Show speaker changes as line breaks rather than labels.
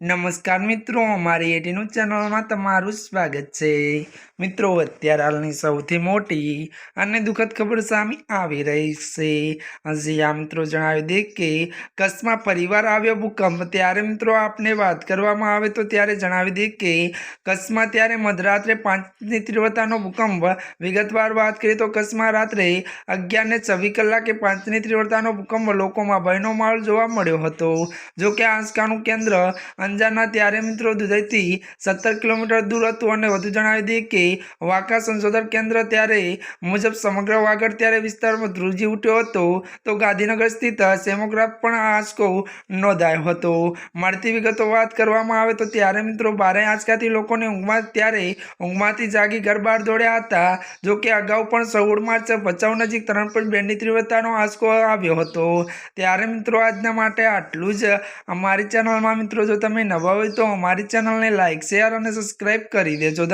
નમસ્કાર મિત્રો, અમારી એટીનું ચેનલમાં તમારું સ્વાગત છે. મિત્રો, અત્યારે હાલની સૌથી મોટી અને દુઃખદ ખબર સામે આવી રહી છે. હજી આ મિત્રો જણાવી દે કે કચ્છમાં પરિવાર આવ્યો ભૂકંપ, ત્યારે મિત્રો આપને વાત કરવામાં આવે તો ત્યારે જણાવી દે કે કચ્છમાં ત્યારે મધરાત્રે પાંચની તીવ્રતાનો ભૂકંપ. વિગતવાર વાત કરીએ તો કચ્છમાં રાત્રે અગિયારને છવ્વીસ કલાકે પાંચની તીવ્રતાનો ભૂકંપ લોકોમાં ભયનો માહોલ જોવા મળ્યો હતો. જો કે આંચકાનું કેન્દ્ર અંજારના ત્યારે મિત્રો દુધઈથી સત્તર કિલોમીટર દૂર હતું અને વધુ જણાવી દઈએ કે વાંકા સંશોધન કેન્દ્ર ત્યારે મુજબ સમગ્ર વાગડ ત્યારે વિસ્તારમાં ધ્રુજી ઉઠ્યો હતો. તો ગાંધીનગર સ્થિત સેમોગ્રાફ પણ આંચકો નોંધાયો હતો. મળતી વિગતો વાત કરવામાં આવે તો ત્યારે મિત્રો બારે આંચકાથી લોકોને ઊંઘમાં ત્યારે ઊંઘમાંથી જાગી ઘર બહાર દોડ્યા હતા. જો કે અગાઉ પણ સોળ માર્ચ ભચાઉ નજીક ત્રણ પોઈન્ટ બેની તીવ્રતાનો આંચકો આવ્યો હતો. ત્યારે મિત્રો આજના માટે આટલું જ. અમારી ચેનલમાં મિત્રો જો તમે નવા હોય તો અમારી ચેનલને લાઇક શેર અને સબસ્ક્રાઈબ કરી દેજો.